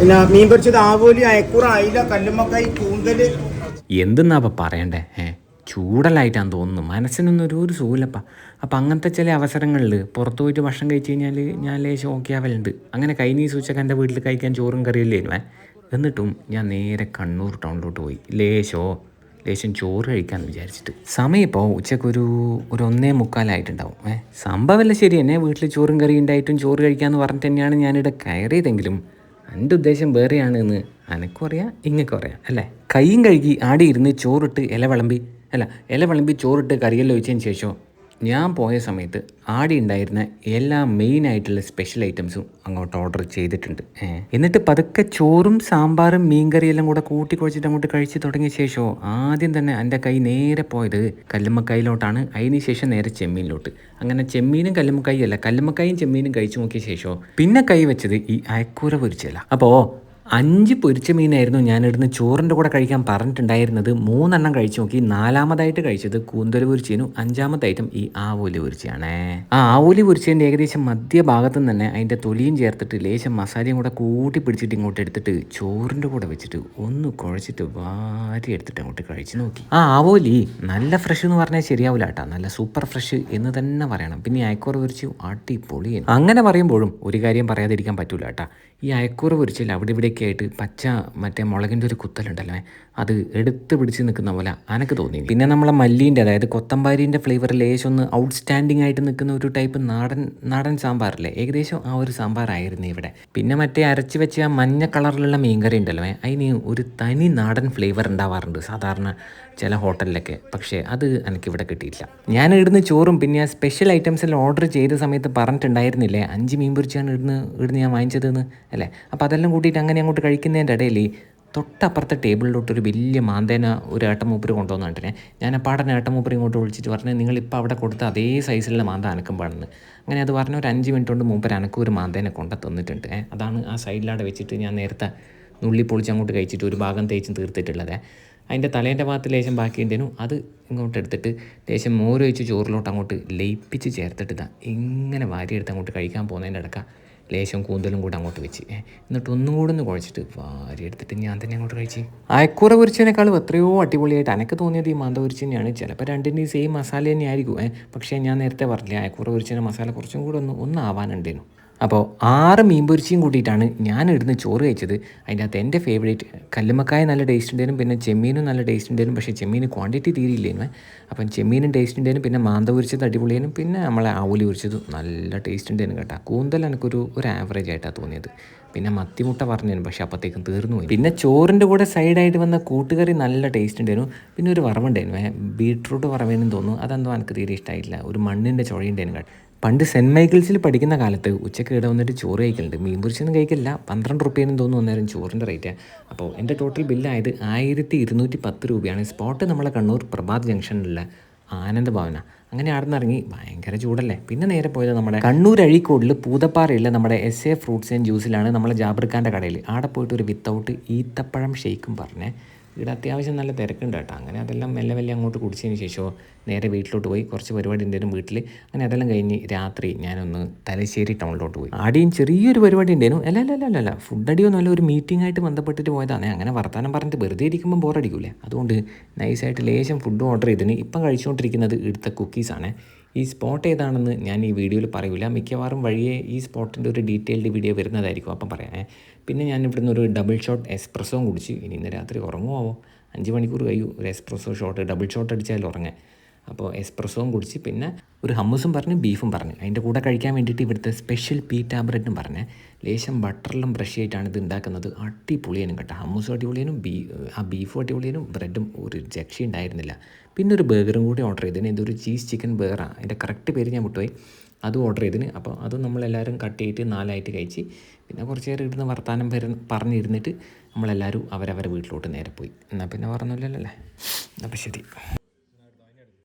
പിന്നെ മീൻ പൊരിച്ചത് ആവോലി അയക്കൂറ അയില കല്ലുമ്മക്കായി കൂന്തൽ എന്തെന്നാ അപ്പം പറയണ്ടേ? ഏ ചൂടലായിട്ടാന്ന് തോന്നുന്നു. മനസ്സിനൊന്നും ഒരു ഒരു സൂലപ്പ അപ്പം അങ്ങനത്തെ ചില അവസരങ്ങളിൽ പുറത്തു പോയിട്ട് ഭക്ഷണം കഴിച്ച് കഴിഞ്ഞാൽ ഞാൻ ലേശം ഓക്കെ ആവലുണ്ട്. അങ്ങനെ നീ സൂചിച്ചൊക്കെ എന്റെ വീട്ടിൽ കഴിക്കാൻ ചോറും കറിയില്ലേനു ഏ. എന്നിട്ടും ഞാൻ നേരെ കണ്ണൂർ ടൗണിലോട്ട് പോയി. ലേശോ ലേശം ചോറ് കഴിക്കാമെന്ന് വിചാരിച്ചിട്ട്. സമയം ഇപ്പോൾ ഉച്ചയ്ക്ക് ഒരു ഒരു ഒന്നേ മുക്കാലായിട്ടുണ്ടാവും ഏഹ് സംഭവമല്ല ശരി എന്നെ വീട്ടിൽ ചോറും കറി ഉണ്ടായിട്ടും ചോറ് കഴിക്കാമെന്ന് പറഞ്ഞിട്ട് തന്നെയാണ് ഞാനിവിടെ കയറിയതെങ്കിലും എന്റെ ഉദ്ദേശം വേറെയാണ് എന്ന് അനക്കും അറിയാം ഇങ്ങക്കും അറിയാം അല്ലേ? കൈയും കഴുകി ആടി ഇരുന്ന് ചോറിട്ട് ഇല വിളമ്പി അല്ല ഇല വിളമ്പി ചോറിട്ട് കറിയെല്ലാം ഒഴിച്ചതിന് ശേഷം ഞാൻ പോയ സമയത്ത് ആടി ഉണ്ടായിരുന്ന എല്ലാ മെയിൻ ആയിട്ടുള്ള സ്പെഷ്യൽ ഐറ്റംസും അങ്ങോട്ട് ഓർഡർ ചെയ്തിട്ടുണ്ട്. എന്നിട്ട് പതുക്കെ ചോറും സാമ്പാറും മീൻകറിയെല്ലാം കൂടെ കൂട്ടി കുഴച്ചിട്ട് അങ്ങോട്ട് കഴിച്ച് തുടങ്ങിയ ശേഷമോ ആദ്യം തന്നെ എന്റെ കൈ നേരെ പോയത് കല്ലുമ്മക്കായിലോട്ടാണ്. അതിന് ശേഷം നേരെ ചെമ്മീനിലോട്ട്. അങ്ങനെ ചെമ്മീനും കല്ലുമ്മക്കായും അല്ല കല്ലുമ്മക്കായും ചെമ്മീനും കഴിച്ചു നോക്കിയ ശേഷമോ പിന്നെ കൈ വെച്ചത് ഈ അയക്കൂര പൊരിച്ചല്ല അപ്പോൾ അഞ്ച് പൊരിച്ച മീനായിരുന്നു ഞാനിടുന്ന് ചോറിന്റെ കൂടെ കഴിക്കാൻ പറഞ്ഞിട്ടുണ്ടായിരുന്നത്. മൂന്നെണ്ണം കഴിച്ചു നോക്കി. നാലാമതായിട്ട് കഴിച്ചത് കൂന്തൽ പൊരിച്ചതിനും അഞ്ചാമത്തെ ഐറ്റം ഈ ആവോലി പൊരിച്ചയാണേ. ആ ആവോലി പൊരിച്ചതിന്റെ ഏകദേശം മധ്യഭാഗത്തു തന്നെ അതിന്റെ തൊലിയും ചേർത്തിട്ട് ലേശം മസാലയും കൂടെ കൂട്ടി പിടിച്ചിട്ട് ഇങ്ങോട്ട് എടുത്തിട്ട് ചോറിന്റെ കൂടെ വെച്ചിട്ട് ഒന്ന് കുഴച്ചിട്ട് വാരി എടുത്തിട്ട് അങ്ങോട്ട് കഴിച്ചു നോക്കി. ആ ആവോലി നല്ല ഫ്രഷ് എന്ന് പറഞ്ഞാൽ ശരിയാവില്ല കേട്ടോ. നല്ല സൂപ്പർ ഫ്രഷ് എന്ന് തന്നെ പറയണം. പിന്നെ അയക്കൂറ പൊരിച്ച് അടിപൊളി അങ്ങനെ പറയുമ്പോഴും ഒരു കാര്യം പറയാതിരിക്കാൻ പറ്റൂല കേട്ടോ. ഈ അയക്കൂറ പൊരിച്ചിൽ അവിടെ ഇവിടെയൊക്കെ ആയിട്ട് പച്ച മറ്റേ മുളകിന്റെ ഒരു കുത്തലുണ്ടല്ലോ. അത് എടുത്ത് പിടിച്ച് നിൽക്കുന്ന പോലെ അനക്ക് തോന്നി പിന്നെ നമ്മളെ മല്ലീന്റെ അതായത് കൊത്തമ്പാരീന്റെ ഫ്ലേവർ ലേശം ഒന്ന് ഔട്ട്സ്റ്റാൻഡിങ് ആയിട്ട് നിൽക്കുന്ന ഒരു ടൈപ്പ് നാടൻ നാടൻ സാമ്പാറല്ലേ? ഏകദേശം ആ ഒരു സാമ്പാറായിരുന്നു ഇവിടെ. പിന്നെ മറ്റേ അരച്ച് വെച്ച ആ മഞ്ഞ കളറിലുള്ള മീൻകറി ഉണ്ടല്ലോ. അതിന് ഒരു തനി നാടൻ ഫ്ലേവർ ഉണ്ടാവാറുണ്ട്. സാധാരണ ചില ഹോട്ടലിലൊക്കെ. പക്ഷേ അത് എനിക്കിവിടെ കിട്ടിയില്ല ഞാൻ ഇടുന്ന ചോറും പിന്നെ സ്പെഷ്യൽ ഐറ്റംസ് എല്ലാം ഓർഡർ ചെയ്ത സമയത്ത് പറഞ്ഞിട്ടുണ്ടായിരുന്നില്ലേ? അഞ്ച് മീൻ പൊരിച്ചാണ് ഇടുന്ന് ഇടുന്ന് ഞാൻ വാങ്ങിച്ചതെന്ന് അല്ലേ? അപ്പോൾ അതെല്ലാം കൂട്ടിയിട്ട് അങ്ങനെ അങ്ങോട്ട് കഴിക്കുന്നതിന്റെ ഇടയിൽ തൊട്ടപ്പുറത്തെ ടേബിളിലോട്ട് ഒരു വലിയ മാന്തേന ഒരു ഏട്ടമൂപ്പര് കൊണ്ടുവന്നിട്ടിനെ ഞാൻ ആ പാടനെ ഏട്ടമൂപ്പര് ഇങ്ങോട്ട് വിളിച്ചിട്ട് പറഞ്ഞു നിങ്ങളിപ്പോൾ അവിടെ കൊടുത്ത അതേ സൈസിലുള്ള മാന്ത അനക്കും പാടുന്നു അങ്ങനെ അത് പറഞ്ഞ ഒരു അഞ്ച് മിനിറ്റ് കൊണ്ട് മൂപ്പര് അനക്കും ഒരു മാന്തേന കൊണ്ട തന്നിട്ടുണ്ട്. അതാണ് ആ സൈഡിലാടെ വെച്ചിട്ട് ഞാൻ നേരത്തെ നുള്ളി പൊളിച്ച് അങ്ങോട്ട് കഴിച്ചിട്ട് ഒരു ഭാഗം തേച്ചും തീർത്തിട്ടുള്ളത്. അതിന്റെ തലേന്റെ ഭാഗത്ത് ലേശം ബാക്കിയുണ്ടേനു അത് ഇങ്ങോട്ട് എടുത്തിട്ട് ലേശം മോരൊഴിച്ച് ചോറിലോട്ട് അങ്ങോട്ട് ലയിപ്പിച്ച് ചേർത്തിട്ട് ഇതാ ഇങ്ങനെ വാരിയെടുത്ത് അങ്ങോട്ട് കഴിക്കാൻ പോകുന്നതിന്റെ ഇടക്ക ലേശം കൂന്തലും കൂടെ അങ്ങോട്ട് വെച്ച്. എന്നിട്ട് ഒന്നും കൂടെ ഒന്ന് കുഴച്ചിട്ട് വാരിയെടുത്തിട്ട് ഞാൻ തന്നെ അങ്ങോട്ട് കഴിച്ചു. അയക്കൂറ പൊരിച്ചതിനേക്കാളും എത്രയോ അടിപൊളിയായിട്ട് എനിക്ക് തോന്നിയത് ഈ മാന്ത പൊരിച്ച തന്നെയാണ് ചിലപ്പോൾ രണ്ടിന്റെ സെയിം മസാല തന്നെയായിരിക്കും. പക്ഷേ ഞാൻ നേരത്തെ പറഞ്ഞില്ലേ അയക്കൂറ പൊരിച്ചതിന്റെ മസാല കുറച്ചും കൂടെ ഒന്ന് ഒന്ന് അപ്പോൾ ആറ് മീൻ പൊരിച്ചിയും കൂട്ടിയിട്ടാണ് ഞാൻ ഇവിടുന്ന് ചോറ് കഴിച്ചത്. അതിന്റെ അകത്ത് എന്റെ ഫേവറേറ്റ് കല്ലുമക്കായ നല്ല ടേസ്റ്റ് ഉണ്ടായിരുന്നു പിന്നെ ചെമ്മീനും നല്ല ടേസ്റ്റ് ഉണ്ടായിരുന്നു പക്ഷേ ചെമ്മീൻ ക്വാണ്ടിറ്റി തീരെയില്ലേനു അപ്പം ചെമ്മീനും ടേസ്റ്റ് ഉണ്ടായിരുന്നു പിന്നെ മാന്ത പൊരിച്ചത് അടിപൊളിയാനും പിന്നെ നമ്മളെ ആവൂലി പൊരിച്ചതും നല്ല ടേസ്റ്റ് ഉണ്ടായിരുന്നു കേട്ടോ. കൂന്തൽ എനിക്കൊരു ഒരു ആവറേജ് ആയിട്ടാണ് തോന്നിയത്. പിന്നെ മത്തിമുട്ട പറഞ്ഞിരുന്നു പക്ഷേ അപ്പോഴത്തേക്കും തീർന്നു പോയി. പിന്നെ ചോറിന്റെ കൂടെ സൈഡായിട്ട് വന്ന കൂട്ടുകറി നല്ല ടേസ്റ്റ് ഉണ്ടായിരുന്നു. പിന്നെ ഒരു വറവുണ്ടായിരുന്നു. ബീട്രൂട്ട് വറവേനും തോന്നുന്നു. അതെന്തോ എനിക്ക് തീരെ ഇഷ്ടമായില്ല ഒരു മണ്ണിന്റെ ചുഴയുണ്ടായിരുന്നു പണ്ട് സെന്റ് മൈക്കിൾസിൽ പഠിക്കുന്ന കാലത്ത് ഉച്ചയ്ക്ക് ഇവിടെ വന്നിട്ട് ചോറ് കഴിക്കലുണ്ട്. മീൻ പൊരിച്ചൊന്നും കഴിക്കില്ല. പന്ത്രണ്ട് റുപ്യേനും തോന്നുന്നു അന്നേരം ചോറിന്റെ റേറ്റ് അപ്പോൾ എന്റെ ടോട്ടൽ ബില്ലായത് ആയിരത്തി ഇരുന്നൂറ്റി പത്ത് രൂപയാണ്. സ്പോട്ട് നമ്മളെ കണ്ണൂർ പ്രഭാത് ജംഗ്ഷനിലുള്ള ആനന്ദ ഭവന അങ്ങനെ നിന്ന് ഭയങ്കര ചൂടല്ലേ? പിന്നെ നേരെ പോയത് നമ്മുടെ കണ്ണൂർ അഴീക്കോടിൽ പൂതപ്പാറയുള്ള നമ്മുടെ എസ് എ ഫ്രൂട്ട്സ് ആൻഡ് ജ്യൂസിലാണ് നമ്മളെ ജാബർഖാന്റെ കടയിൽ ആടെ പോയിട്ട് ഒരു വിത്തൗട്ട് ഈത്തപ്പഴം ഷെയ്ക്കും പറഞ്ഞേ ഇവിടെ അത്യാവശ്യം നല്ല തിരക്കുണ്ട് കേട്ടോ. അങ്ങനെ അതെല്ലാം മെല്ലെ മെല്ലെ അങ്ങോട്ട് കുടിച്ചതിന് ശേഷം നേരെ വീട്ടിലോട്ട് പോയി കുറച്ച് പരിപാടി ഉണ്ടായിരുന്നു വീട്ടിൽ അങ്ങനെ അതെല്ലാം കഴിഞ്ഞ് രാത്രി ഞാനൊന്ന് തലശ്ശേരി ടൗണിലോട്ട് പോയി. ആടെയും ചെറിയൊരു പരിപാടി ഉണ്ടായിരുന്നു അല്ല അല്ല അല്ല അല്ല ഫുഡ് ഫുഡ് നല്ല ഒരു മീറ്റിംഗ് ആയിട്ട് ബന്ധപ്പെട്ടിട്ട് പോയതാണ്. അങ്ങനെ വർത്തമാനം പറഞ്ഞിട്ട് വെറുതെ ഇരിക്കുമ്പോൾ ബോറടിക്കൂലേ അതുകൊണ്ട് നൈസായിട്ട് ലേശം ഫുഡ് ഓർഡർ ചെയ്തിന്. ഇപ്പം കഴിച്ചുകൊണ്ടിരിക്കുന്നത് ഇവിടുത്തെ കുക്കീസാണ് ഈ സ്പോട്ട് ഏതാണെന്ന് ഞാൻ ഈ വീഡിയോയിൽ പറയില്ല മിക്കവാറും വഴിയെ ഈ സ്പോട്ടിന്റെ ഒരു ഡീറ്റെയിൽഡ് വീഡിയോ വരുന്നതായിരിക്കും അപ്പം പറയാം. പിന്നെ ഞാൻ ഇവിടുന്ന് ഒരു ഡബിൾ ഷോട്ട് എസ്പ്രസ്സോയും കുടിച്ച്. ഇനി ഇന്ന് രാത്രി ഉറങ്ങുമോ അഞ്ച് മണിക്കൂർ കഴിയൂ. ഒരു എസ്പ്രസ്സോ ഷോട്ട് ഡബിൾ ഷോട്ട് അടിച്ചാൽ ഉറങ്ങാൻ. അപ്പോൾ എസ്പ്രസോവും കുടിച്ച് പിന്നെ ഒരു ഹമ്മസും പറഞ്ഞു ബീഫും പറഞ്ഞു. അതിന്റെ കൂടെ കഴിക്കാൻ വേണ്ടിയിട്ട് ഇവിടുത്തെ സ്പെഷ്യൽ പീറ്റ ബ്രെഡും പറഞ്ഞ്. ലേശം ബട്ടറിലും ബ്രഷ് ചെയ്തിട്ടാണ് ഇത് ഉണ്ടാക്കുന്നത്. അടിപൊളിയാനും കേട്ടോ. ഹമ്മസും അടിപൊളിയാനും ബീ ആ ബീഫും അടിപൊളിയാനും ബ്രെഡും ഒരു രക്ഷ ഉണ്ടായിരുന്നില്ല. പിന്നെ ഒരു ബർഗറും കൂടി ഓർഡർ ചെയ്തതിന് ഇതൊരു ചീസ് ചിക്കൻ ബർഗറാണ് അതിന്റെ കറക്റ്റ് പേര് ഞാൻ വിട്ടുപോയി. അത് ഓർഡർ ചെയ്തിന്. അപ്പോൾ അത് നമ്മളെല്ലാവരും കട്ട് ചെയ്തിട്ട് നാലായിട്ട് കഴിച്ച് പിന്നെ കുറച്ച് നേരം ഇരുന്ന് വർത്തമാനം വര പറഞ്ഞിരുന്നിട്ട് നമ്മളെല്ലാവരും അവരവരെ വീട്ടിലോട്ട് നേരെ പോയി. എന്നാൽ പിന്നെ പറഞ്ഞില്ലല്ലോ അല്ലേ? അപ്പോൾ ശരി.